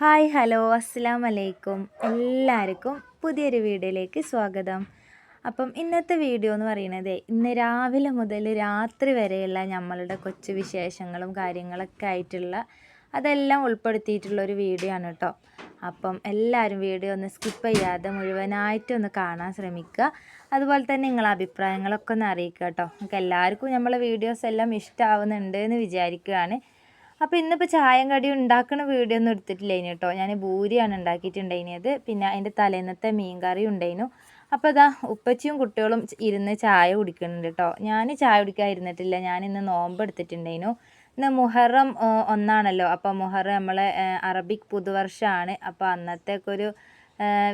Hi hello അസ്സാം വലൈക്കും എല്ലാവർക്കും പുതിയൊരു വീഡിയോയിലേക്ക് സ്വാഗതം. അപ്പം ഇന്നത്തെ വീഡിയോ എന്ന് പറയുന്നത് ഇന്ന് രാവിലെ മുതൽ രാത്രി വരെയുള്ള നമ്മളുടെ കൊച്ചു വിശേഷങ്ങളും കാര്യങ്ങളൊക്കെ ആയിട്ടുള്ള അതെല്ലാം ഉൾപ്പെടുത്തിയിട്ടുള്ള ഒരു വീഡിയോ ആണ് കേട്ടോ. അപ്പം എല്ലാവരും വീഡിയോ ഒന്ന് സ്കിപ്പ് ചെയ്യാതെ മുഴുവനായിട്ടൊന്ന് കാണാൻ ശ്രമിക്കുക. അതുപോലെ തന്നെ നിങ്ങളെ അഭിപ്രായങ്ങളൊക്കെ ഒന്ന് അറിയിക്കുക കേട്ടോ. നമുക്ക് എല്ലാവർക്കും നമ്മളെ വീഡിയോസ് എല്ലാം ഇഷ്ടമാവുന്നുണ്ട് എന്ന് വിചാരിക്കുകയാണ്. അപ്പോൾ ഇന്നിപ്പോൾ ചായം കടി ഉണ്ടാക്കുന്ന വീഡിയോ ഒന്നും എടുത്തിട്ടില്ല ഇനി കേട്ടോ ഞാൻ ഭൂരിയാണ് ഉണ്ടാക്കിയിട്ടുണ്ടായിനത് പിന്നെ അതിന്റെ തലേന്നത്തെ മീൻ കറി ഉണ്ടായിരുന്നു അപ്പോൾ അതാ ഉപ്പച്ചിയും കുട്ടികളും ഇരുന്ന് ചായ കുടിക്കുന്നുണ്ട് കേട്ടോ. ഞാൻ ചായ കുടിക്കാതിരുന്നിട്ടില്ല ഞാൻ ഇന്ന് നോമ്പ് എടുത്തിട്ടുണ്ടായിരുന്നു ഇന്ന് മുഹറം ഒന്നാണല്ലോ. അപ്പോൾ മുഹറം നമ്മളെ അറബിക് പുതുവർഷമാണ് അപ്പോൾ അന്നത്തേക്ക് ഒരു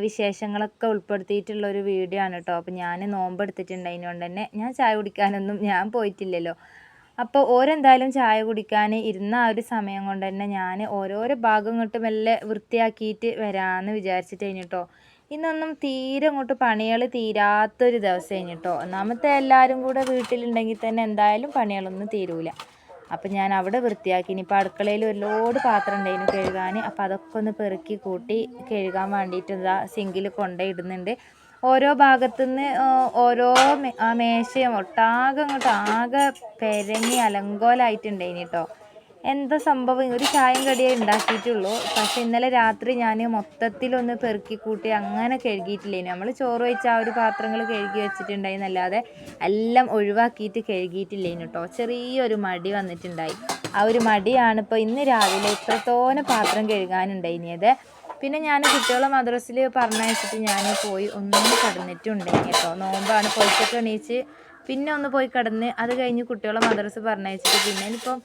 വിശേഷങ്ങളൊക്കെ ഉൾപ്പെടുത്തിയിട്ടുള്ള ഒരു വീഡിയോ ആണ് കേട്ടോ. അപ്പോൾ ഞാൻ നോമ്പ് എടുത്തിട്ടുണ്ടായിരുന്നതുകൊണ്ട് തന്നെ ഞാൻ ചായ കുടിക്കാനൊന്നും ഞാൻ പോയിട്ടില്ലല്ലോ. അപ്പോൾ ഓരെന്തായാലും ചായ കുടിക്കാൻ ഇരുന്ന ആ ഒരു സമയം കൊണ്ട് തന്നെ ഞാൻ ഓരോരോ ഭാഗം ഇങ്ങോട്ട് മെല്ലെ വൃത്തിയാക്കിയിട്ട് വരാമെന്ന് വിചാരിച്ചിട്ട് കഴിഞ്ഞിട്ടോ. ഇന്നൊന്നും തീരെ അങ്ങോട്ട് പണികൾ തീരാത്തൊരു ദിവസം കഴിഞ്ഞിട്ടോ. ഒന്നാമത്തെ എല്ലാവരും കൂടെ വീട്ടിലുണ്ടെങ്കിൽ തന്നെ എന്തായാലും പണികളൊന്നും തീരൂല. അപ്പം ഞാൻ അവിടെ വൃത്തിയാക്കി. ഇനിയിപ്പോൾ അടുക്കളയിൽ ഒരു ലോഡ് പാത്രം ഉണ്ടായിരുന്നു കഴുകാൻ അപ്പോൾ അതൊക്കെ ഒന്ന് പെറുക്കി കൂട്ടി കഴുകാൻ വേണ്ടിയിട്ട് ഇതാ സിങ്കിൽ കൊണ്ടുപോയിടുന്നുണ്ട് ഓരോ ഭാഗത്തു നിന്ന് ഓരോ മേശയും ഒട്ടാകെ അങ്ങോട്ട് ആകെ പെരങ്ങി അലങ്കോലമായിട്ടുണ്ടായിന് കേട്ടോ എന്താ സംഭവം? ഒരു ചായം കടിയേ ഉണ്ടാക്കിയിട്ടുള്ളൂ. പക്ഷെ ഇന്നലെ രാത്രി ഞാൻ മൊത്തത്തിലൊന്ന് പെറുക്കി കൂട്ടി അങ്ങനെ കഴുകിയിട്ടില്ലേനു. നമ്മൾ ചോറ് വെച്ച ആ ഒരു പാത്രങ്ങൾ കഴുകി വെച്ചിട്ടുണ്ടായിരുന്നല്ലാതെ എല്ലാം ഒഴിവാക്കിയിട്ട് കഴുകിയിട്ടില്ലേനു കേട്ടോ ചെറിയൊരു മടി വന്നിട്ടുണ്ടായി. ആ ഒരു മടിയാണ് ഇപ്പോൾ ഇന്ന് രാവിലെ ഇത്രത്തോനെ പാത്രം കഴുകാനുണ്ടായിരുന്നത് പിന്നെ ഞാൻ കുട്ടികളെ മദ്രസിൽ പറഞ്ഞയച്ചിട്ട് ഞാൻ പോയി. ഒന്നും കിടന്നിട്ടുണ്ടെങ്കിൽ കേട്ടോ നോമ്പാണ്. പൊളിച്ചൊക്കെ എണീച്ച് പിന്നെ ഒന്ന് പോയി കിടന്ന് അത് കഴിഞ്ഞ് കുട്ടികളെ മദ്രസ് പറഞ്ഞയച്ചിട്ട് പിന്നെ ഇനിയിപ്പം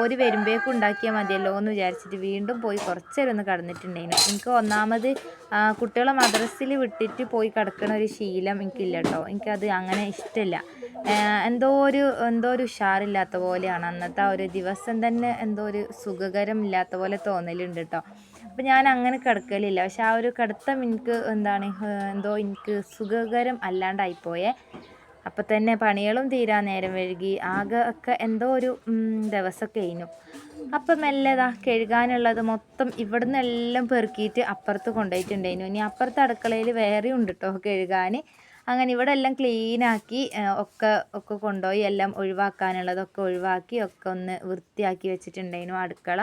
ഒരു വരുമ്പോഴേക്കും ഉണ്ടാക്കിയാൽ മതിയല്ലോ എന്ന് വിചാരിച്ചിട്ട് വീണ്ടും പോയി കുറച്ചേരം ഒന്ന് കടന്നിട്ടുണ്ടെങ്കിൽ എനിക്ക് ഒന്നാമത് കുട്ടികളെ മദ്രസിൽ വിട്ടിട്ട് പോയി കിടക്കണ ഒരു ശീലം എനിക്കില്ല കേട്ടോ എനിക്കത് അങ്ങനെ ഇഷ്ടമില്ല എന്തോ ഒരു എന്തോ ഒരു ഉഷാറില്ലാത്ത പോലെയാണ്. അന്നത്തെ ആ ഒരു ദിവസം തന്നെ എന്തോ ഒരു സുഖകരം ഇല്ലാത്ത പോലെ തോന്നലുണ്ട് കേട്ടോ അപ്പം ഞാൻ അങ്ങനെ കിടക്കലില്ല. പക്ഷെ ആ ഒരു കിടത്തം എനിക്ക് എന്താണ് എന്തോ എനിക്ക് സുഖകരം അല്ലാണ്ടായിപ്പോയേ അപ്പം തന്നെ പണികളും തീരാൻ നേരം വഴുകി ആകെ ഒക്കെ എന്തോ ഒരു ദിവസം കഴിഞ്ഞു. അപ്പം മെല്ലതാ കഴുകാനുള്ളത് മൊത്തം ഇവിടുന്ന് എല്ലാം പെറുക്കിയിട്ട് അപ്പുറത്ത് കൊണ്ടുപോയിട്ടുണ്ടായിരുന്നു. ഇനി അപ്പുറത്ത് അടുക്കളയിൽ വേറെ ഉണ്ട് കേട്ടോ കഴുകാൻ. അങ്ങനെ ഇവിടെ എല്ലാം ക്ലീനാക്കി ഒക്കെ ഒക്കെ കൊണ്ടുപോയി എല്ലാം ഒഴിവാക്കാനുള്ളതൊക്കെ ഒഴിവാക്കി ഒക്കെ ഒന്ന് വൃത്തിയാക്കി വെച്ചിട്ടുണ്ടായിരുന്നു അടുക്കള.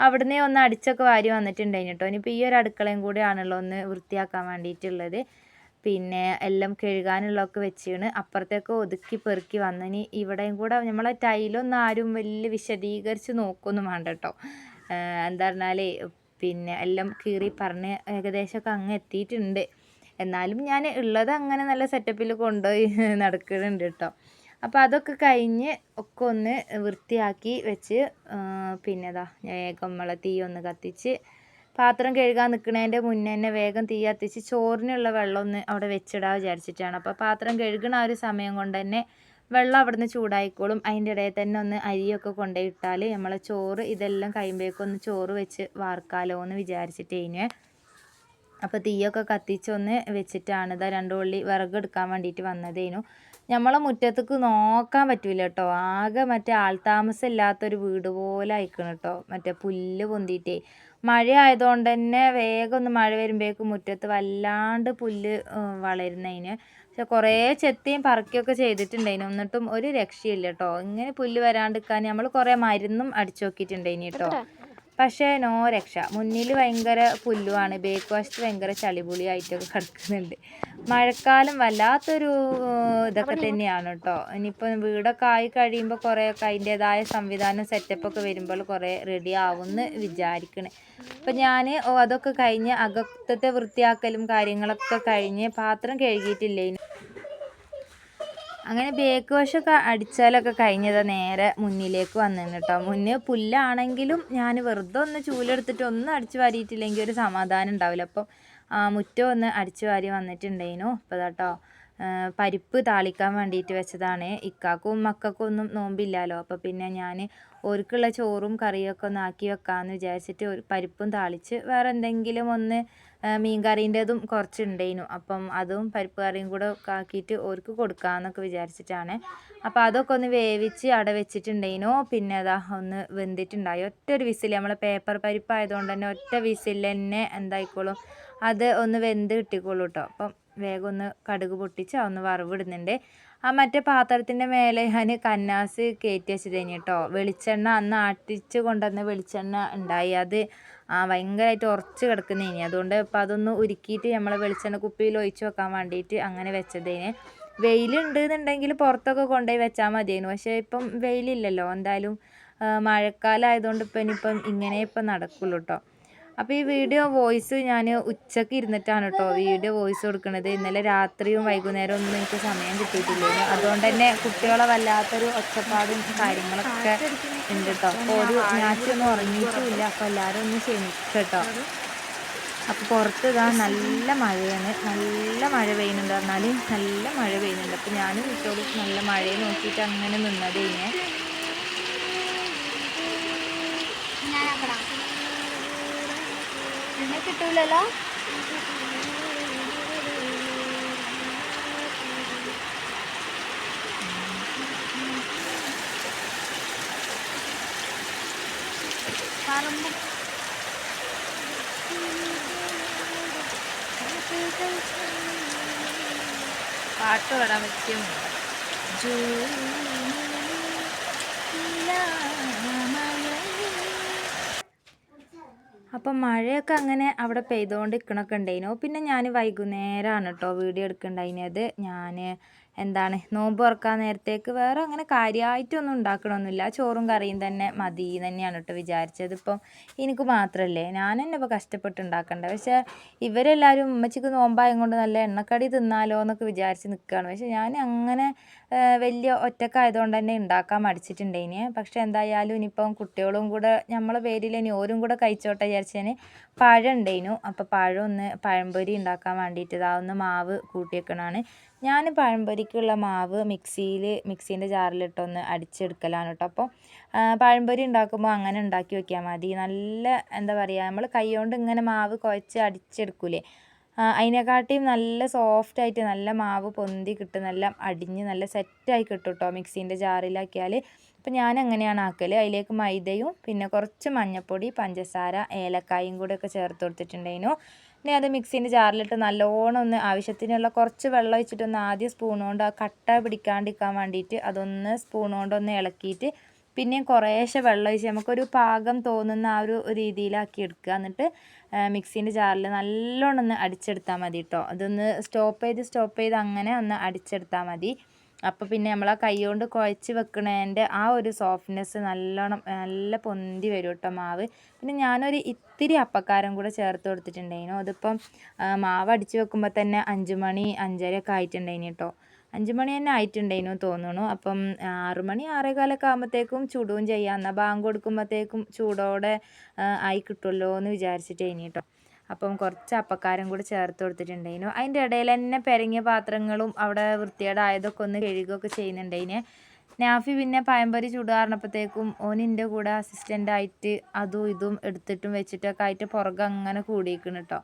അവിടുന്ന് ഒന്ന് അടിച്ചൊക്കെ വാരി വന്നിട്ടുണ്ടായിരുന്നു കേട്ടോ ഇനിയിപ്പോൾ ഈ ഒരു അടുക്കളയും കൂടിയാണല്ലോ ഒന്ന് വൃത്തിയാക്കാൻ വേണ്ടിയിട്ടുള്ളത്. പിന്നെ എല്ലാം കഴുകാനുള്ളതൊക്കെ വെച്ചാണ്. അപ്പുറത്തേക്ക് ഒതുക്കി പെറുക്കി വന്നിനി ഇവിടെയും കൂടെ നമ്മളെ ടൈലൊന്നും ആരും വലിയ വിശദീകരിച്ച് നോക്കൊന്നും വേണ്ട കേട്ടോ എന്താ പറഞ്ഞാൽ പിന്നെ എല്ലാം കീറി പറഞ്ഞ് ഏകദേശമൊക്കെ അങ്ങ് എത്തിയിട്ടുണ്ട്. എന്നാലും ഞാൻ ഉള്ളത് അങ്ങനെ നല്ല സെറ്റപ്പിൽ കൊണ്ടുപോയി നടക്കുന്നുണ്ട് കേട്ടോ അപ്പോൾ അതൊക്കെ കഴിഞ്ഞ് ഒക്കെ ഒന്ന് വൃത്തിയാക്കി വെച്ച് പിന്നെ ഇതാ വേഗം നമ്മളെ തീ ഒന്ന് കത്തിച്ച് പാത്രം കഴുകാൻ നിൽക്കുന്നതിന്റെ മുന്നേ തന്നെ വേഗം തീ കത്തിച്ച് ചോറിനുള്ള വെള്ളം ഒന്ന് അവിടെ വെച്ചിടാൻ വിചാരിച്ചിട്ടാണ്. അപ്പോൾ പാത്രം കഴുകണ ആ ഒരു സമയം കൊണ്ട് തന്നെ വെള്ളം അവിടുന്ന് ചൂടായിക്കോളും. അതിന്റെ ഇടയിൽ തന്നെ ഒന്ന് അരിയൊക്കെ കൊണ്ടുപോയി ഇട്ടാൽ നമ്മളെ ചോറ് ഇതെല്ലാം കഴിയുമ്പോഴേക്കും ചോറ് വെച്ച് വാർക്കാലോ എന്ന് വിചാരിച്ചിട്ട് കഴിഞ്ഞു അപ്പോൾ തീയൊക്കെ കത്തിച്ചൊന്ന് വെച്ചിട്ടാണ് ഇതാ രണ്ടു ഉള്ളി വിറകെടുക്കാൻ വേണ്ടിയിട്ട് വന്നതേനു നമ്മളെ മുറ്റത്തേക്ക് നോക്കാൻ പറ്റൂല കേട്ടോ ആകെ മറ്റേ ആൾതാമസം ഇല്ലാത്തൊരു വീട് പോലെ ആയിക്കണം കേട്ടോ മറ്റേ പുല്ല് പൊന്തിയിട്ടേ. മഴ ആയതുകൊണ്ട് തന്നെ വേഗം ഒന്ന് മഴ വരുമ്പോഴേക്കും മുറ്റത്ത് വല്ലാണ്ട് പുല്ല് വളരുന്നതിന് പക്ഷെ കുറേ ചെത്തിയും പറക്കുകയൊക്കെ ചെയ്തിട്ടുണ്ടായിന് എന്നിട്ടും ഒരു രക്ഷയില്ല കേട്ടോ ഇങ്ങനെ പുല്ല് വരാണ്ടിരിക്കാൻ നമ്മൾ കുറേ മരുന്നും അടിച്ചു നോക്കിയിട്ടുണ്ടായിന് കേട്ടോ പക്ഷേ നോ രക്ഷ. മുന്നിൽ ഭയങ്കര പുല്ലുമാണ് ബേക്ക് വശത്ത് ഭയങ്കര ചളിപുളിയായിട്ടൊക്കെ കിടക്കുന്നുണ്ട്. മഴക്കാലം വല്ലാത്തൊരു ഇതൊക്കെ തന്നെയാണ് കേട്ടോ. ഇനിയിപ്പോൾ വീടൊക്കെ ആയി കഴിയുമ്പോൾ കുറേയൊക്കെ അതിന്റേതായ സംവിധാനം സെറ്റപ്പൊക്കെ വരുമ്പോൾ കുറേ റെഡി ആവുമെന്ന് വിചാരിക്കണേ. അപ്പം ഞാൻ അതൊക്കെ കഴിഞ്ഞ് അകത്തത്തെ വൃത്തിയാക്കലും കാര്യങ്ങളൊക്കെ കഴിഞ്ഞ് പാത്രം കഴുകിയിട്ടില്ലേ അങ്ങനെ ബേക്ക് വശമൊക്കെ അടിച്ചാലൊക്കെ കഴിഞ്ഞത് നേരെ മുന്നിലേക്ക് വന്നിരുന്നു കേട്ടോ മുന്നിൽ പുല്ലാണെങ്കിലും ഞാൻ വെറുതെ ഒന്ന് ചൂലെടുത്തിട്ട് ഒന്നും അടിച്ചു വാരിയിട്ടില്ലെങ്കിൽ ഒരു സമാധാനം ഉണ്ടാവില്ല. അപ്പം മുറ്റം ഒന്ന് അടിച്ചു വാരി വന്നിട്ടുണ്ടായിരുന്നു. അപ്പോൾ കേട്ടോ പരിപ്പ് താളിക്കാൻ വേണ്ടിയിട്ട് വെച്ചതാണ്. ഇക്കാക്കും മക്കൾക്കും ഒന്നും നോമ്പില്ലല്ലോ അപ്പോൾ പിന്നെ ഞാൻ ഓർക്കുള്ള ചോറും കറിയൊക്കെ ഒന്ന് ആക്കി വെക്കാമെന്ന് വിചാരിച്ചിട്ട് ഒരു പരിപ്പും താളിച്ച് വേറെ എന്തെങ്കിലും ഒന്ന് മീൻ കറീന്റെതും കുറച്ചുണ്ടേനു. അപ്പം അതും പരിപ്പ് കറിയും കൂടെ ആക്കിയിട്ട് ഓർക്ക് കൊടുക്കാമെന്നൊക്കെ വിചാരിച്ചിട്ടാണ്. അപ്പോൾ അതൊക്കെ ഒന്ന് വേവിച്ച് അവിടെ വെച്ചിട്ടുണ്ടേനു. പിന്നെ അതാ ഒന്ന് വെന്തിട്ടുണ്ടായി. ഒറ്റ ഒരു വിസിൽ നമ്മളെ പേപ്പർ പരിപ്പായതുകൊണ്ട് തന്നെ ഒറ്റ വിസിൽ തന്നെ എന്തായിക്കോളും. അത് ഒന്ന് വെന്ത് കിട്ടിക്കോളൂ കേട്ടോ അപ്പം വേഗം ഒന്ന് കടുക് പൊട്ടിച്ച് ഒന്ന് വറവിടുന്നുണ്ട്. ആ മറ്റേ പാത്രത്തിന്റെ മേലെ ഞാൻ കന്നാസ് കയറ്റി വെച്ചതേനി കേട്ടോ വെളിച്ചെണ്ണ അന്ന് ആട്ടിച്ച് കൊണ്ടുവന്ന വെളിച്ചെണ്ണ ഉണ്ടായി. അത് ആ ഭയങ്കരമായിട്ട് ഉറച്ച് കിടക്കുന്നതിന് അതുകൊണ്ട് ഇപ്പം അതൊന്ന് ഉരുക്കിയിട്ട് നമ്മൾ വെളിച്ചെണ്ണ കുപ്പിയിൽ ഒഴിച്ച് വെക്കാൻ വേണ്ടിയിട്ട് അങ്ങനെ വെച്ചതേന്. വെയിലുണ്ട് എന്നുണ്ടെങ്കിൽ പുറത്തൊക്കെ കൊണ്ടുപോയി വെച്ചാൽ മതിയായിരുന്നു പക്ഷേ ഇപ്പം വെയിലില്ലല്ലോ. എന്തായാലും മഴക്കാലം ആയതുകൊണ്ട് ഇപ്പം ഇനിയിപ്പം ഇങ്ങനെ ഇപ്പം നടക്കുള്ളൂ കേട്ടോ അപ്പോൾ ഈ വീഡിയോ വോയിസ് ഞാൻ ഉച്ചയ്ക്ക് ഇരുന്നിട്ടാണ് കേട്ടോ. വീഡിയോ വോയിസ് കൊടുക്കുന്നത് ഇന്നലെ രാത്രിയും വൈകുന്നേരം ഒന്നും എനിക്ക് സമയം കിട്ടിയിട്ടില്ല. അതുകൊണ്ട് തന്നെ കുട്ടികളെ വല്ലാത്തൊരു ഒച്ചപ്പാടും കാര്യങ്ങളൊക്കെ ഉണ്ട് കേട്ടോ. അപ്പോൾ ഒരു ഞാറ്റൊന്നും ഉറങ്ങിയിട്ടുമില്ല അപ്പോൾ എല്ലാവരും ഒന്ന് ക്ഷമിക്കട്ടോ അപ്പോൾ പുറത്ത് ഇതാ നല്ല മഴയാണ്. നല്ല മഴ പെയ്യുന്നുണ്ട് പറഞ്ഞാൽ നല്ല മഴ പെയ്യുന്നുണ്ട്. അപ്പോൾ ഞാനും കുട്ടികളും നല്ല മഴയെ നോക്കിയിട്ട് അങ്ങനെ നിന്നത് പിന്നെ കിട്ടൂലല്ലോ? പറമ്പ് പാട്ട് പാടാൻ പറ്റിയ അപ്പം മഴയൊക്കെ അങ്ങനെ അവിടെ പെയ്തുകൊണ്ട് നിൽക്കണൊക്കെ പിന്നെ ഞാൻ വൈകുന്നേരമാണ് കേട്ടോ വീഡിയോ എടുക്കണ്ടായിനത്. ഞാൻ എന്താണ് നോമ്പ് തുറക്കാൻ നേരത്തേക്ക് വേറെ അങ്ങനെ കാര്യമായിട്ടൊന്നും ഉണ്ടാക്കണമൊന്നുമില്ല ചോറും കറിയും തന്നെ മതി തന്നെയാണ് കേട്ടോ വിചാരിച്ചത്. ഇപ്പം എനിക്ക് മാത്രമല്ലേ ഞാൻ തന്നെ ഇപ്പോൾ കഷ്ടപ്പെട്ട് ഉണ്ടാക്കണ്ടേ? പക്ഷേ ഇവരെല്ലാവരും ഉമ്മച്ചിക്ക് നോമ്പായം കൊണ്ട് നല്ല എണ്ണക്കടി തിന്നാലോ എന്നൊക്കെ വിചാരിച്ച് നിൽക്കുകയാണ് പക്ഷേ ഞാൻ അങ്ങനെ വലിയ ഒറ്റക്കായതുകൊണ്ട് തന്നെ ഉണ്ടാക്കാൻ മടിച്ചിട്ടുണ്ടേന് പക്ഷേ എന്തായാലും ഇനിയിപ്പം കുട്ടികളും കൂടെ നമ്മളെ പേരിൽ ഇനി ഓരും കൂടെ കഴിച്ചോട്ടെ വിചാരിച്ചതിന് പഴം ഉണ്ടായിരുന്നു അപ്പോൾ പഴം ഒന്ന് പഴംപൊരി ഉണ്ടാക്കാൻ വേണ്ടിയിട്ട് ഇതാ ഒന്ന് മാവ് കൂട്ടി വെക്കണതാണ് ഞാൻ പഴംപൊരിക്കുള്ള മാവ് മിക്സിയിൽ മിക്സീന്റെ ജാറിലിട്ടൊന്ന് അടിച്ചെടുക്കലാണ് കേട്ടോ അപ്പോൾ പഴംപൊരി ഉണ്ടാക്കുമ്പോൾ അങ്ങനെ ഉണ്ടാക്കി വെക്കാൻ മതി. നല്ല എന്താ പറയുക നമ്മൾ കൈ കൊണ്ട് ഇങ്ങനെ മാവ് കുഴച്ച് അടിച്ചെടുക്കൂലേ? അതിനെക്കാട്ടിയും നല്ല സോഫ്റ്റ് ആയിട്ട് നല്ല മാവ് പൊന്തി കിട്ടും നല്ല അടിഞ്ഞ് നല്ല സെറ്റായി കിട്ടും കേട്ടോ മിക്സീന്റെ ജാറിലാക്കിയാൽ അപ്പം ഞാൻ അങ്ങനെയാണ് ആക്കൽ. അതിലേക്ക് മൈദയും പിന്നെ കുറച്ച് മഞ്ഞൾപ്പൊടി പഞ്ചസാര ഏലക്കായും കൂടെയൊക്കെ ചേർത്ത് കൊടുത്തിട്ടുണ്ടായിരുന്നു. ഇനി അത് മിക്സീന്റെ ജാറിലിട്ട് നല്ലോണം ഒന്ന് ആവശ്യത്തിനുള്ള കുറച്ച് വെള്ളം ഒഴിച്ചിട്ടൊന്ന് ആദ്യം സ്പൂൺ കൊണ്ട് ആ കട്ട പിടിക്കാണ്ടിരിക്കാൻ വേണ്ടിയിട്ട് അതൊന്ന് സ്പൂൺ കൊണ്ടൊന്ന് ഇളക്കിയിട്ട് പിന്നെയും കുറേശ്ശെ വെള്ളം ഒഴിച്ച് നമുക്കൊരു പാകം തോന്നുന്ന ആ ഒരു രീതിയിലാക്കി എടുക്കുക. എന്നിട്ട് മിക്സീന്റെ ജാറിൽ നല്ലോണം ഒന്ന് അടിച്ചെടുത്താൽ മതി കേട്ടോ അതൊന്ന് സ്റ്റോപ്പ് ചെയ്ത് സ്റ്റോപ്പ് ചെയ്ത് അങ്ങനെ ഒന്ന് അടിച്ചെടുത്താൽ മതി. അപ്പോൾ പിന്നെ നമ്മൾ ആ കൈ കൊണ്ട് കുഴച്ച് വെക്കണതിന്റെ ആ ഒരു സോഫ്റ്റ്നെസ് നല്ലോണം നല്ല പൊന്തി വരും കേട്ടോ മാവ്. പിന്നെ ഞാനൊരു ഇത്തിരി അപ്പക്കാരം കൂടെ ചേർത്ത് കൊടുത്തിട്ടുണ്ടായിരുന്നു അതിപ്പം മാവ് അടിച്ച് വെക്കുമ്പോൾ തന്നെ അഞ്ച് മണി അഞ്ചരയൊക്കെ ആയിട്ടുണ്ടായിന് കേട്ടോ അഞ്ച് മണി തന്നെ ആയിട്ടുണ്ടായിരുന്നു തോന്നുന്നു അപ്പം ആറു മണി ആറേകാലൊക്കെ ആകുമ്പോഴത്തേക്കും ചൂടും ചെയ്യാം. എന്നാൽ ബാങ്ക് കൊടുക്കുമ്പോഴത്തേക്കും ചൂടോടെ ആയി കിട്ടുമല്ലോ എന്ന് വിചാരിച്ചിട്ടേനി കേട്ടോ അപ്പം കുറച്ച് അപ്പക്കാരം കൂടി ചേർത്ത് കൊടുത്തിട്ടുണ്ടായിരുന്നു അതിന്റെ ഇടയിൽ തന്നെ പെരങ്ങിയ പാത്രങ്ങളും അവിടെ വൃത്തികേടായതൊക്കെ ഒന്ന് കഴുകുകയൊക്കെ ചെയ്യുന്നുണ്ടായിന്. നാഫി പിന്നെ പയമ്പരി ചൂടാറിനപ്പോഴത്തേക്കും ഓനിന്റെ കൂടെ അസിസ്റ്റന്റായിട്ട് അതും ഇതും എടുത്തിട്ടും വെച്ചിട്ടൊക്കെ ആയിട്ട് പുറകെ അങ്ങനെ കൂടിയിരിക്കണം കേട്ടോ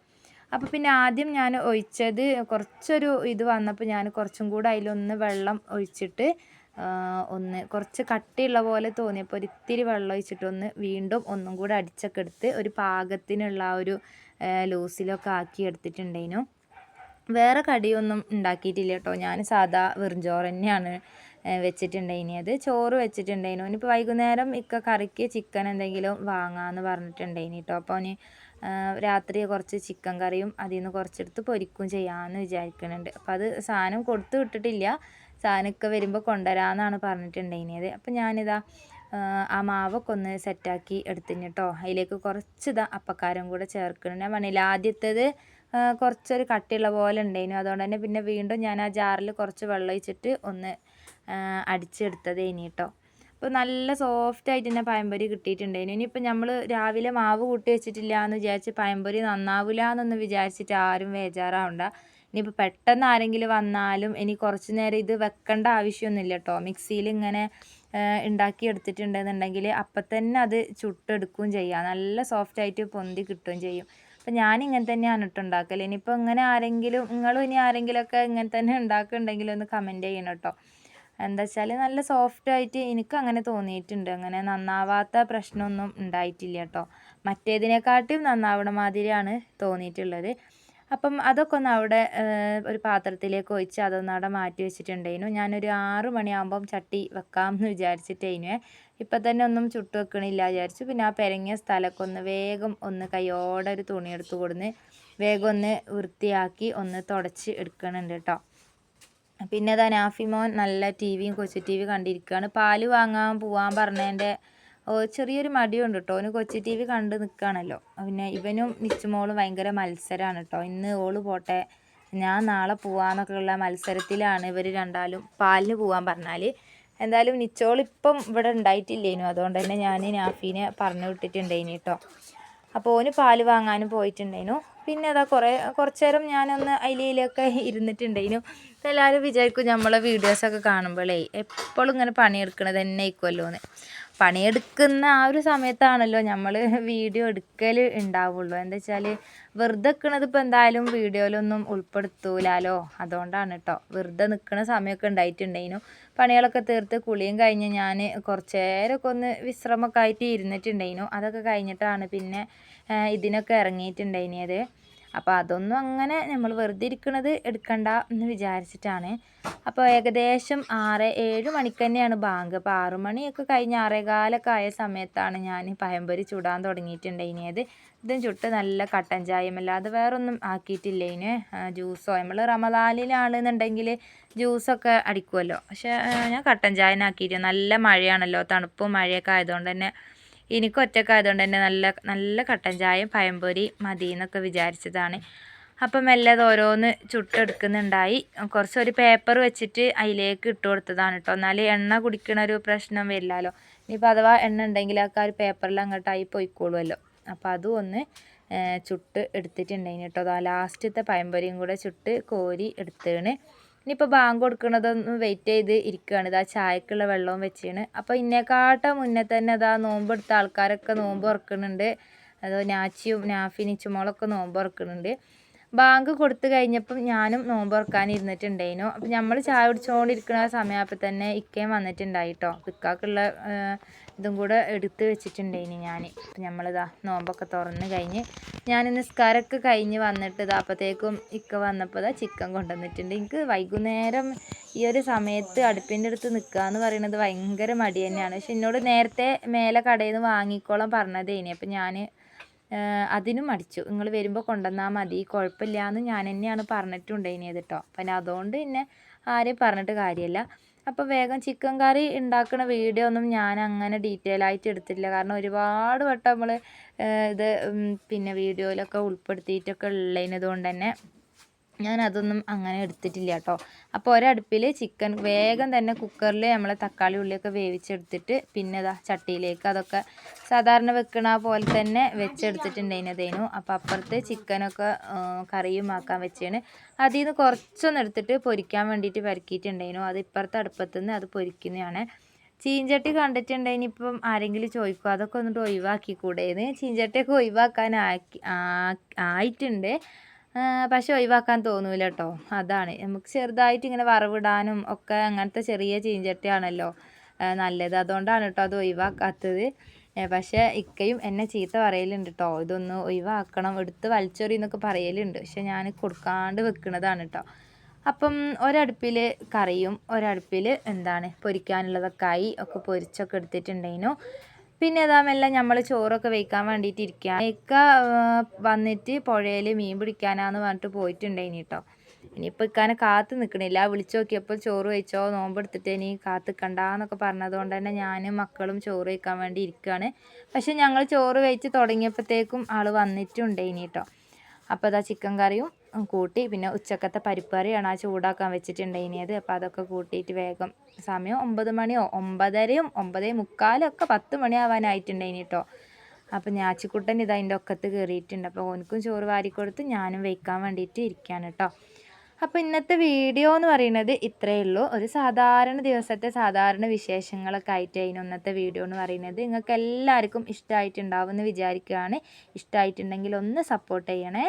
അപ്പോൾ പിന്നെ ആദ്യം ഞാൻ ഒഴിച്ചത് കുറച്ചൊരു ഇത് വന്നപ്പോൾ ഞാൻ കുറച്ചും കൂടെ അതിലൊന്ന് വെള്ളം ഒഴിച്ചിട്ട് ഒന്ന് കുറച്ച് കട്ടിയുള്ള പോലെ തോന്നിയപ്പോൾ ഒരു ഇത്തിരി വെള്ളം ഒഴിച്ചിട്ടൊന്ന് വീണ്ടും ഒന്നും കൂടെ അടിച്ചൊക്കെ എടുത്ത് ഒരു പാകത്തിനുള്ള ആ ഒരു ലൂസിലൊക്കെ ആക്കി എടുത്തിട്ടുണ്ടായിരുന്നു. വേറെ കടിയൊന്നും ഉണ്ടാക്കിയിട്ടില്ല കേട്ടോ. ഞാൻ സാധാ വെറുംചോറ് തന്നെയാണ് വെച്ചിട്ടുണ്ടായിനിയത് ചോറ് വെച്ചിട്ടുണ്ടായിരുന്നു. ഇനിയിപ്പോൾ വൈകുന്നേരം ഇക്ക കറിക്ക് ചിക്കൻ എന്തെങ്കിലും വാങ്ങാമെന്ന് പറഞ്ഞിട്ടുണ്ടായിനി കേട്ടോ. അപ്പോൾ അവന് രാത്രി കുറച്ച് ചിക്കൻ കറിയും അതിൽ നിന്ന് കുറച്ചെടുത്ത് പൊരിക്കും ചെയ്യാമെന്ന് വിചാരിക്കുന്നുണ്ട് അപ്പോൾ അത് സാധനം കൊടുത്തു വിട്ടിട്ടില്ല. സാധനമൊക്കെ വരുമ്പോൾ കൊണ്ടുവരാമെന്നാണ് പറഞ്ഞിട്ടുണ്ടായിനിയത് അപ്പോൾ ഞാനിതാ ആ മാവൊക്കെ ഒന്ന് സെറ്റാക്കി എടുത്തിന് കേട്ടോ അതിലേക്ക് കുറച്ച് ഇതാ അപ്പക്കാരം കൂടെ ചേർക്കണം. ഞാൻ പറഞ്ഞില്ല ആദ്യത്തേത് കുറച്ചൊരു കട്ടിയുള്ള പോലെ ഉണ്ടായിരുന്നു അതുകൊണ്ട് തന്നെ പിന്നെ വീണ്ടും ഞാൻ ആ ജാറിൽ കുറച്ച് വെള്ളം ഒഴിച്ചിട്ട് ഒന്ന് അടിച്ചെടുത്തത് ഇനി കേട്ടോ അപ്പോൾ നല്ല സോഫ്റ്റ് ആയിട്ട് തന്നെ പഴംപൊരി കിട്ടിയിട്ടുണ്ടായിരുന്നു ഇനിയിപ്പോൾ നമ്മൾ രാവിലെ മാവ് കൂട്ടി വെച്ചിട്ടില്ല എന്ന് വിചാരിച്ച് പഴംപൊരി നന്നാവില്ല എന്നൊന്നും വിചാരിച്ചിട്ട് ആരും ബേജാറാവണ്ട. ഇനിയിപ്പോൾ പെട്ടെന്ന് ആരെങ്കിലും വന്നാലും ഇനി കുറച്ച് നേരം ഇത് വെക്കേണ്ട ആവശ്യമൊന്നുമില്ല കേട്ടോ മിക്സിയിൽ ഇങ്ങനെ ഉണ്ടാക്കി എടുത്തിട്ടുണ്ടെന്നുണ്ടെങ്കിൽ അപ്പം തന്നെ അത് ചുട്ടെടുക്കുകയും ചെയ്യാം നല്ല സോഫ്റ്റ് ആയിട്ട് പൊന്തി കിട്ടുകയും ചെയ്യും. അപ്പം ഞാനിങ്ങനെ തന്നെയാണ് ഇട്ട് ഉണ്ടാക്കൽ ഇനിയിപ്പോൾ ഇങ്ങനെ ആരെങ്കിലും നിങ്ങളും ഇനി ആരെങ്കിലുമൊക്കെ ഇങ്ങനെ തന്നെ ഉണ്ടാക്കുന്നുണ്ടെങ്കിൽ ഒന്ന് കമന്റ് ചെയ്യണം കേട്ടോ. എന്താ വെച്ചാൽ നല്ല സോഫ്റ്റ് ആയിട്ട് എനിക്ക് അങ്ങനെ തോന്നിയിട്ടുണ്ട്. അങ്ങനെ നന്നാവാത്ത പ്രശ്നമൊന്നും ഉണ്ടായിട്ടില്ല കേട്ടോ. മറ്റേതിനെക്കാട്ടിയും നന്നാവണ മാതിരിയാണ് തോന്നിയിട്ടുള്ളത്. അപ്പം അതൊക്കെ ഒന്ന് അവിടെ ഒരു പാത്രത്തിലേക്ക് ഒഴിച്ച് അതൊന്ന് അവിടെ മാറ്റി വെച്ചിട്ടുണ്ടായിരുന്നു. ഞാനൊരു ആറ് മണിയാകുമ്പം ചട്ടി വെക്കാം എന്ന് വിചാരിച്ചിട്ടേനു. ഇപ്പം തന്നെ ഒന്നും ചുട്ട് വെക്കണില്ല വിചാരിച്ചു. പിന്നെ ആ പെരങ്ങിയ സ്ഥലമൊക്കെ ഒന്ന് വേഗം ഒന്ന് കൈയോടെ ഒരു തുണി എടുത്ത് കൊടുന്ന് വേഗം ഒന്ന് വൃത്തിയാക്കി ഒന്ന് തുടച്ച് എടുക്കണുണ്ട് കേട്ടോ. പിന്നെ അതാ നാഫിമോൻ നല്ല ടി വിയും കൊച്ചു ടി വി കണ്ടിരിക്കുകയാണ്. പാൽ വാങ്ങാൻ പോവാൻ പറഞ്ഞതിന്റെ ചെറിയൊരു മടിയുണ്ട് കേട്ടോ അവന് കൊച്ചി ടി വി കണ്ട് നിൽക്കുകയാണല്ലോ പിന്നെ ഇവനും നിച്ചുമോളും ഭയങ്കര മത്സരമാണ് കേട്ടോ ഇന്ന് ഓൾ പോട്ടെ ഞാൻ നാളെ പോവാന്നൊക്കെയുള്ള മത്സരത്തിലാണ് ഇവർ രണ്ടാലും പാലിന് പോവാൻ പറഞ്ഞാൽ എന്തായാലും നിച്ചോളിപ്പം ഇവിടെ ഉണ്ടായിട്ടില്ലേനു. അതുകൊണ്ട് തന്നെ ഞാൻ നാഫീനെ പറഞ്ഞു വിട്ടിട്ടുണ്ടേനി കേട്ടോ അപ്പോൾ ഓന് പാൽ വാങ്ങാനും പോയിട്ടുണ്ടേനു പിന്നെ അതാ കുറേ കുറച്ച് നേരം ഞാനൊന്ന് അതിലൊക്കെ ഇരുന്നിട്ടുണ്ടേനു എല്ലാവരും വിചാരിക്കും നമ്മളെ വീഡിയോസൊക്കെ കാണുമ്പോഴേ എപ്പോഴും ഇങ്ങനെ പണിയെടുക്കണത് തന്നെ ആയിക്കുമല്ലോ എന്ന് പണിയെടുക്കുന്ന ആ ഒരു സമയത്താണല്ലോ നമ്മൾ വീഡിയോ എടുക്കൽ ഉണ്ടാവുള്ളൂ. എന്താ വെച്ചാൽ വെറുതെ നിൽക്കണത് ഇപ്പോൾ എന്തായാലും വീഡിയോയിലൊന്നും ഉൾപ്പെടുത്തൂലാലോ? അതുകൊണ്ടാണ് കേട്ടോ വെറുതെ നിൽക്കുന്ന സമയമൊക്കെ ഉണ്ടായിട്ടുണ്ടായിരുന്നു പണികളൊക്കെ തീർത്ത് കുളിയും കഴിഞ്ഞ് ഞാൻ കുറച്ച് നേരമൊക്കെ ഒന്ന് വിശ്രമമൊക്കെ ആയിട്ട് ഇരുന്നിട്ടുണ്ടായിരുന്നു അതൊക്കെ കഴിഞ്ഞിട്ടാണ് പിന്നെ ഇതിനൊക്കെ ഇറങ്ങിയിട്ടുണ്ടായിരുന്നത് അപ്പോൾ അതൊന്നും അങ്ങനെ നമ്മൾ വെറുതെ ഇരിക്കണത് എടുക്കണ്ട എന്ന് വിചാരിച്ചിട്ടാണ്. അപ്പോൾ ഏകദേശം ആറ് ഏഴ് മണിക്ക് തന്നെയാണ് ബാങ്ക്. അപ്പോൾ ആറു മണിയൊക്കെ കഴിഞ്ഞ് ആറേകാലൊക്കെ ആയ സമയത്താണ് ഞാൻ പയമ്പൊരി ചുടാൻ തുടങ്ങിയിട്ടുണ്ടായിരുന്നത് ഇതും ചുട്ട് നല്ല കട്ടൻ ചായയും അല്ലാതെ വേറൊന്നും ആക്കിയിട്ടില്ല ഇതിന് ജ്യൂസോ നമ്മൾ റമദാലിലാണെന്നുണ്ടെങ്കിൽ ജ്യൂസൊക്കെ അടിക്കുമല്ലോ പക്ഷേ ഞാൻ കട്ടൻ ചായനാക്കിയിട്ട് നല്ല മഴയാണല്ലോ തണുപ്പും മഴയൊക്കെ ആയതുകൊണ്ട് തന്നെ എനിക്ക് ഒറ്റക്കായതുകൊണ്ട് തന്നെ നല്ല നല്ല കട്ടൻ ചായയും പഴംപൊരി മതി എന്നൊക്കെ വിചാരിച്ചതാണ്. അപ്പം മെല്ലെ അത് ഓരോന്ന് ചുട്ടെടുക്കുന്നുണ്ടായി. കുറച്ച് ഒരു പേപ്പർ വെച്ചിട്ട് അതിലേക്ക് ഇട്ട് കൊടുത്തതാണ് കേട്ടോ എന്നാൽ എണ്ണ കുടിക്കണ ഒരു പ്രശ്നം വരില്ലല്ലോ ഇനിയിപ്പോൾ അഥവാ എണ്ണ ഉണ്ടെങ്കിൽ ആ ഒരു പേപ്പറിൽ അങ്ങോട്ടായി പോയിക്കോളുമല്ലോ അപ്പോൾ അതും ഒന്ന് ചുട്ട് എടുത്തിട്ടുണ്ടായിന് കേട്ടോ ലാസ്റ്റത്തെ പഴംപൊരിയും കൂടെ ചുട്ട് കോരി എടുത്തേണ് ഇനിയിപ്പോൾ ബാങ്ക് കൊടുക്കണതൊന്ന് വെയിറ്റ് ചെയ്ത് ഇരിക്കുകയാണ് ഇതാ ചായക്കുള്ള വെള്ളവും വെച്ചാണ് അപ്പോൾ ഇന്നേക്കാട്ട മുന്നേ തന്നെ അതാ നോമ്പ് എടുത്ത ആൾക്കാരൊക്കെ നോമ്പ് തുറക്കുന്നുണ്ട്. അതോ നാച്ചിയും നാഫി നിച്ചുമോളൊക്കെ നോമ്പ് തുറക്കുന്നുണ്ട്. ബാങ്ക് കൊടുത്തു കഴിഞ്ഞപ്പം ഞാനും നോമ്പ് തുറക്കാൻ ഇരുന്നിട്ടുണ്ടായിരുന്നു. അപ്പം നമ്മൾ ചായ കുടിച്ചുകൊണ്ടിരിക്കുന്ന സമയം അപ്പം തന്നെ ഇക്കയും വന്നിട്ടുണ്ടായിട്ടോ ഇക്കാക്കുള്ള ഇതും കൂടെ എടുത്ത് വെച്ചിട്ടുണ്ടായിനി ഞാൻ അപ്പം നമ്മളിതാ നോമ്പൊക്കെ തുറന്ന് കഴിഞ്ഞ് ഞാൻ നിസ്കാരമൊക്കെ കഴിഞ്ഞ് വന്നിട്ട് ഇതാ അപ്പോഴത്തേക്കും ഇക്ക വന്നപ്പോൾ ഇതാ ചിക്കൻ കൊണ്ടുവന്നിട്ടുണ്ട്. എനിക്ക് വൈകുന്നേരം ഈ ഒരു സമയത്ത് അടുപ്പിന്റെ അടുത്ത് നിൽക്കുക എന്ന് പറയുന്നത് ഭയങ്കര മടി തന്നെയാണ് പക്ഷെ എന്നോട് നേരത്തെ മേലെ കടയിൽ നിന്ന് വാങ്ങിക്കോളാൻ പറഞ്ഞതേനി. അപ്പം ഞാൻ അതിനും മടിച്ചു. നിങ്ങൾ വരുമ്പോൾ കൊണ്ടുവന്നാൽ മതി കുഴപ്പമില്ല എന്ന് ഞാൻ തന്നെയാണ് പറഞ്ഞിട്ടുണ്ടായിനിയത് കേട്ടോ അപ്പം അതുകൊണ്ട് പിന്നെ ആരെയും പറഞ്ഞിട്ട് കാര്യമില്ല. അപ്പോൾ വേഗം ചിക്കൻ കറി ഉണ്ടാക്കുന്ന വീഡിയോ ഒന്നും ഞാൻ അങ്ങനെ ഡീറ്റെയിൽ ആയിട്ട് എടുത്തിട്ടില്ല. കാരണം ഒരുപാട് വട്ടം നമ്മൾ ഇത് പിന്നെ വീഡിയോയിലൊക്കെ ഉൾപ്പെടുത്തിയിട്ടൊക്കെ ഉള്ളതിനതുകൊണ്ട് തന്നെ ഞാൻ അതൊന്നും അങ്ങനെ എടുത്തിട്ടില്ല കേട്ടോ അപ്പോൾ ഒരടുപ്പിൽ ചിക്കൻ വേഗം തന്നെ കുക്കറിൽ നമ്മൾ തക്കാളി ഉള്ളിയൊക്കെ വേവിച്ചെടുത്തിട്ട് പിന്നെ ഇതാ ചട്ടിയിലേക്ക് അതൊക്കെ സാധാരണ വെക്കണ പോലെ തന്നെ വെച്ചെടുത്തിട്ടുണ്ടായിരുന്നതേനു അപ്പോൾ അപ്പുറത്ത് ചിക്കനൊക്കെ കറിയും ആക്കാൻ വെച്ചാണ്. അതിൽ നിന്ന് കുറച്ചൊന്നും എടുത്തിട്ട് പൊരിക്കാൻ വേണ്ടിയിട്ട് പരക്കിയിട്ടുണ്ടായിരുന്നു അത് ഇപ്പുറത്തെ അടുപ്പത്തു നിന്ന് അത് പൊരിക്കുന്നതാണ്. ചീഞ്ചട്ടി കണ്ടിട്ടുണ്ടെങ്കിൽ ഇപ്പം ആരെങ്കിലും ചോദിക്കും? അതൊക്കെ ഒന്നിട്ട് ഒഴിവാക്കി കൂടേന്ന് ചീഞ്ചട്ടിയൊക്കെ ഒഴിവാക്കാൻ ആക്കി ആയിട്ടുണ്ട്. പക്ഷെ ഒഴിവാക്കാൻ തോന്നൂല കേട്ടോ അതാണ്. നമുക്ക് ചെറുതായിട്ട് ഇങ്ങനെ വറവിടാനും ഒക്കെ അങ്ങനത്തെ ചെറിയ ചീഞ്ചട്ടിയാണല്ലോ നല്ലത്. അതുകൊണ്ടാണ് കേട്ടോ അത് ഒഴിവാക്കാത്തത്. പക്ഷേ ഇക്കയും എന്നെ ചീത്ത പറയലുണ്ട് കേട്ടോ ഇതൊന്ന് ഒഴിവാക്കണം. എടുത്ത് വലിച്ചെറി എന്നൊക്കെ പറയലുണ്ട്. പക്ഷെ ഞാൻ കൊടുക്കാണ്ട് വെക്കുന്നതാണ് കേട്ടോ അപ്പം ഒരടുപ്പിൽ കറിയും ഒരടുപ്പിൽ എന്താണ് പൊരിക്കാനുള്ളതൊക്കെ ആയി ഒക്കെ പൊരിച്ചൊക്കെ എടുത്തിട്ടുണ്ടായിരുന്നു പിന്നെ അതാ മെല്ലെ നമ്മൾ ചോറൊക്കെ വെക്കാൻ വേണ്ടിയിട്ട് ഇരിക്കുക ഇക്ക വന്നിട്ട് പുഴയിൽ മീൻ പിടിക്കാനാന്ന് പറഞ്ഞിട്ട് പോയിട്ടുണ്ടായിനി കേട്ടോ ഇനിയിപ്പോൾ ഇക്കാനെ കാത്ത് നിൽക്കണില്ല വിളിച്ചു നോക്കിയപ്പോൾ ചോറ് വെച്ചോ നോമ്പെടുത്തിട്ട് ഇനി കാത്ത് നിൽക്കണ്ടെന്നൊക്കെ പറഞ്ഞതുകൊണ്ട് തന്നെ ഞാനും മക്കളും ചോറ് വയ്ക്കാൻ വേണ്ടി ഇരിക്കുകയാണ് പക്ഷെ ഞങ്ങൾ ചോറ് വെച്ച് തുടങ്ങിയപ്പോഴത്തേക്കും ആൾ വന്നിട്ടുണ്ടായിനി കേട്ടോ അപ്പോൾ അതാ ചിക്കൻ കറിയും കൂട്ടി. പിന്നെ ഉച്ചക്കത്തെ പരിപ്പ് ആ ചൂടാക്കാൻ വെച്ചിട്ടുണ്ടായിനിയത് അപ്പോൾ അതൊക്കെ കൂട്ടിയിട്ട് വേഗം സമയം ഒമ്പത് മണിയോ ഒമ്പതരയും ഒമ്പതേ മുക്കാലും ഒക്കെ പത്ത് മണിയാവാനായിട്ടുണ്ടായിനി കേട്ടോ അപ്പോൾ ഞാച്ചിക്കുട്ടൻ ഇത് അതിന്റെ ഒക്കത്ത് കയറിയിട്ടുണ്ട്. അപ്പോൾ ഓനക്കും ചോറ് വാരി കൊടുത്ത് ഞാനും വയ്ക്കാൻ വേണ്ടിയിട്ട് ഇരിക്കുകയാണ് കേട്ടോ അപ്പോൾ ഇന്നത്തെ വീഡിയോ എന്ന് പറയുന്നത് ഇത്രയേ ഉള്ളൂ. ഒരു സാധാരണ ദിവസത്തെ സാധാരണ വിശേഷങ്ങളൊക്കെ ആയിട്ട് അതിന് ഇന്നത്തെ വീഡിയോ എന്ന് പറയുന്നത് നിങ്ങൾക്ക് എല്ലാവർക്കും ഇഷ്ടമായിട്ടുണ്ടാവും എന്ന് വിചാരിക്കുകയാണ്. ഇഷ്ടമായിട്ടുണ്ടെങ്കിൽ ഒന്ന് സപ്പോർട്ട് ചെയ്യണേ.